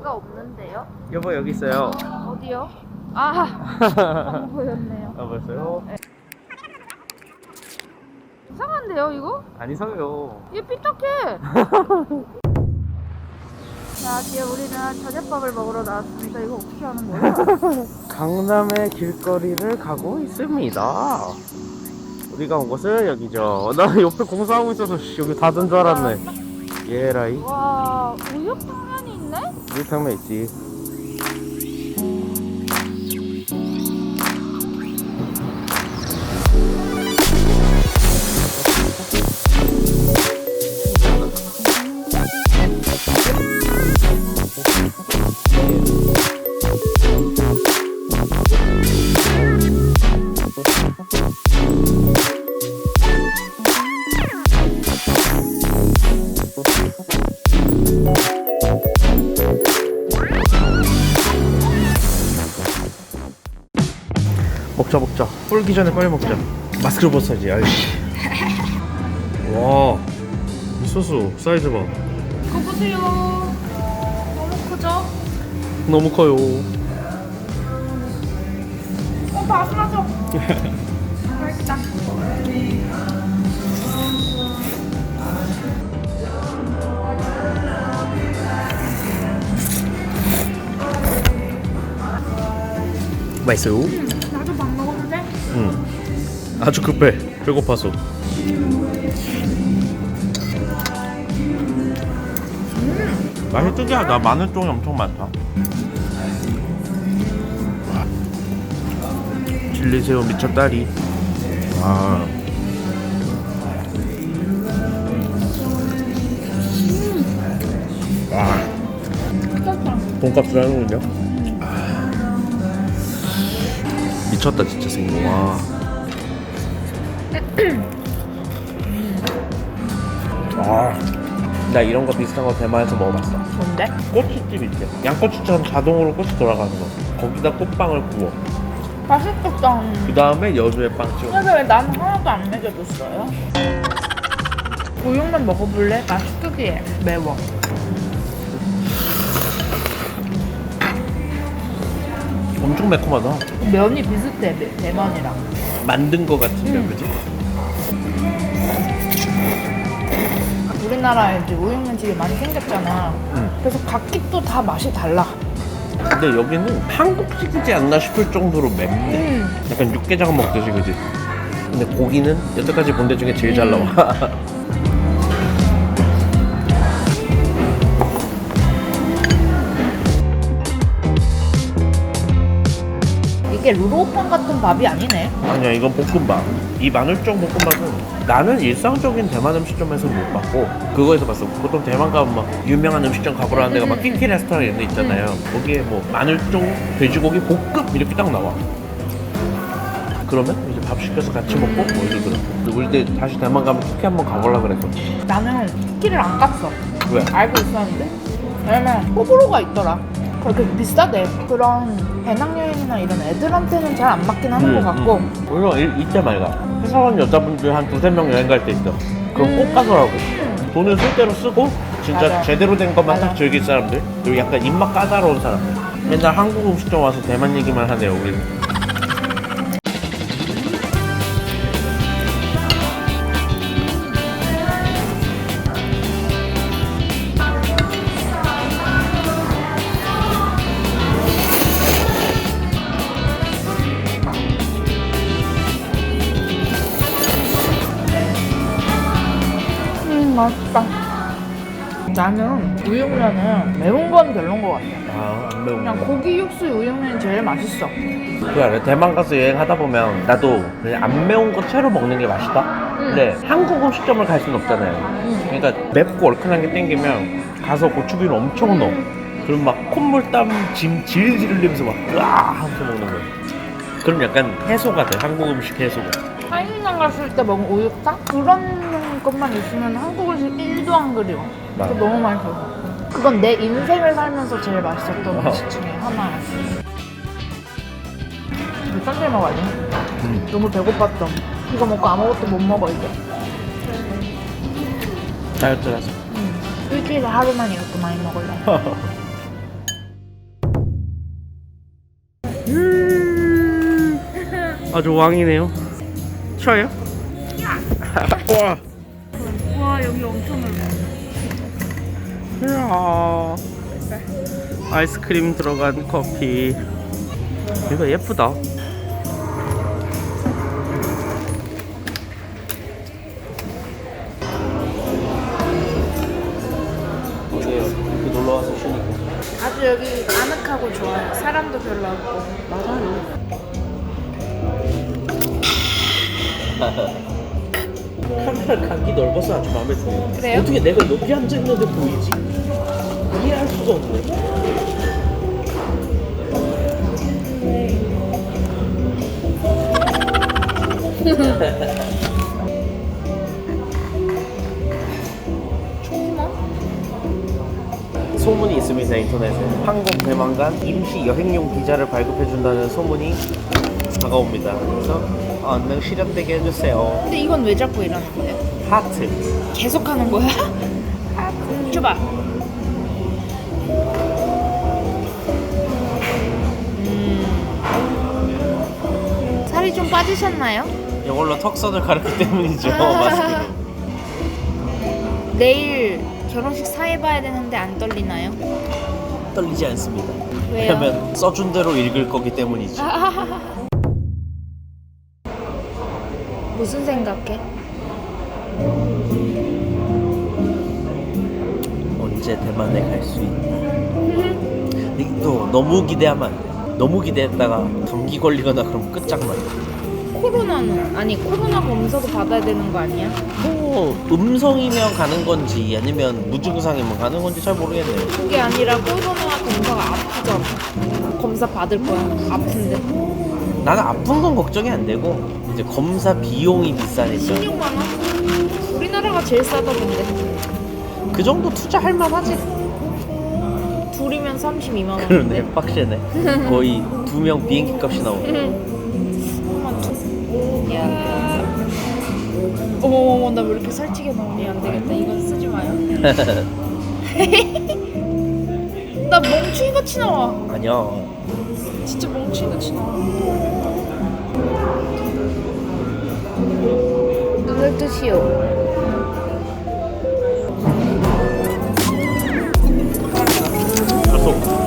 배가 없는데요? 여보 여기 있어요. 어디요? 아, 안 보였네요. 아 벌써요? 이상한데요, 이거? 안 이상해요. 얘 삐딱해. 자, 뒤에 우리는 저녁밥을 먹으러 나왔습니다. 이거 어떻게 하는 거예요? 강남의 길거리를 가고 있습니다. 우리가 온 곳은 여기죠. 나 옆에 공사하고 있어서 씨, 여기 닫은 줄 알았네. 예라이. 와, 우육탕면이 있네? 물탕면 있지. 먹자 먹자. 불기 전에 빨리 먹자. 마스크를 벗어야지. 아이씨. 와. 이 소스 사이즈 봐. 그거 보세요. 너무 크죠? 너무 커요. 어, 맛있어. 맛있다. 맛있어요? 응. 아주 급해. 배고파서. 맛이 특이하다. 마늘 종이 엄청 많다. 칠리새우 미쳤다리. 와. 와. 미쳤다. 돈값을 하는군요. 미쳤다 진짜 생긴 거. 와. 아. 나 이런 거 비슷한 거 대만에서 먹어봤어. 뭔데? 꼬치집 있대. 양꼬치처럼 자동으로 꼬치 돌아가는 거. 거기다 꽃빵을 구워. 맛있겠다. 그 다음에 여주에 빵 찍어. 근데 왜 난 하나도 안 먹여줬어요? 우육면 먹어볼래? 맛이 특이해. 매워. 엄청 매콤하다. 면이 비슷해, 매- 대만이랑. 만든 거 같은데, 음. 그지? 우리나라에 이제 우육면 집이 많이 생겼잖아. 응. 그래서 각기 또 다 맛이 달라. 근데 여기는 한국식이지 않나 싶을 정도로 맵네. 음. 약간 육개장 먹듯이, 그지? 근데 고기는 여태까지 본 데 중에 제일 잘 음. 나와. 이게 루로우팡 같은 밥이 아니네. 아니야, 이건 볶음밥. 이 마늘종 볶음밥은 나는 일상적인 대만 음식점에서 못 봤고 그거에서 봤어. 보통 대만 가면 막 유명한 음식점 가보라는 데가 막 음. 킹키 레스토랑 이런 데 있잖아요. 거기에 뭐 마늘종 돼지고기 볶음 이렇게 딱 나와. 그러면 이제 밥 시켜서 같이 먹고 뭐 이러더라. 그리고 우리 때 다시 대만 가면 킹키 한번 가보려 그랬어. 나는 키를 안 깠어. 왜? 알고 있었는데. 왜냐면 호불호가 있더라. 그렇게 비싸대. 그런 배낭여행이나 이런 애들한테는 잘 안 맞긴 하는 음, 것 같고. 음. 물론 이- 이때 말가 회사원 여자분들 한 두세 명 여행 갈 때 있어. 그럼 음. 꼭 가더라고. 돈을 쓸 대로 쓰고 진짜 맞아. 제대로 된 것만 맞아. 딱 즐길 사람들 그리고 약간 입맛 까다로운 사람들 맨날 한국 음식점 와서 대만 얘기만 하네요 우리는 맛있다. 나는 우육면은 매운 건 별론 것 같아. 아안 매운 그냥 거 고기 육수 우육면이 제일 맛있어. 그래. 대만 가서 여행하다 보면 나도 그냥 안 매운 거 채로 먹는 게 맛있다 근데 한국 음식점을 갈 수는 없잖아요 음. 그러니까 맵고 얼큰한 게 땡기면 가서 고추기름 엄청 넣어 그럼 막 콧물 땀 짐 질질 흘리면서 막 으아 하면서 먹는 거야 그럼 약간 해소가 돼 한국 음식 해소가 한인장 갔을 때 먹은 우육탕? 그런 것만 있으면 한국 음식 1도 안 그리워. 맞아. 그거 너무 맛있어. 그건 내 인생을 살면서 제일 맛있었던 어. 음식 중에 하나야. 이거 천천히 먹어야 돼. 음. 너무 배고팠어. 이거 먹고 아무것도 못 먹어, 이제. 다이어트라서 응. 일주일에 하루만 이렇게 많이 먹을래. 음, 아주 왕이네요. 쉬어요? 와. 와 여기 엄청 넓어. 이야. 아이스크림 들어간 커피. 이거 예쁘다. 아주 여기 아늑하고 좋아요. 사람도 별로 없고. 맞아요. 카메라 각이 넓어서 아주 마음에 들어요. 그래요? 어떻게 내가 여기 앉아 있는데 보이지? 이해할 수가 없네. 소문이 있습니다 인터넷에 항공 대만간 임시 여행용 비자를 발급해 준다는 소문이 다가옵니다 그래서 얼른 실현되게 해주세요 근데 이건 왜 자꾸 이러는 거예요? 하트 계속 하는 거야? 아, 줘봐. 음. 살이 좀 빠지셨나요? 이걸로 턱선을 가렸기 때문이죠 마스크로 내일 결혼식 사회봐야 되는데 안 떨리나요? 떨리지 않습니다 왜요? 왜냐면 써준 대로 읽을 거기 때문이지 무슨 생각해? 언제 대만에 갈 수 있나 근데 또 너무 기대하면 안돼 너무 기대했다가 감기 걸리거나 그러면 끝장나요 코로나는 아니 코로나 검사도 받아야 되는 거 아니야? 뭐 음성이면 가는 건지 아니면 무증상이면 가는 건지 잘 모르겠네요 그게 아니라 코로나 검사가 아프잖아. 검사 받을 거야. 아픈데. 나는 아픈 건 걱정이 안 되고 이제 검사 비용이 비싸니까. 16만 원? 우리나라가 제일 싸다던데. 그 정도 투자할 만하지. 둘이면 32만 원. 그러네 빡세네. 거의 두 명 비행기 값이 나오네. 야. 어머머머 나 왜 이렇게 살찌게 나오니? 안 되겠다. 이건 쓰지 마요. 나 멍충이 같이 나와. 아니야. 진짜 멍충이 같이 나와 뜻이요. 알았어.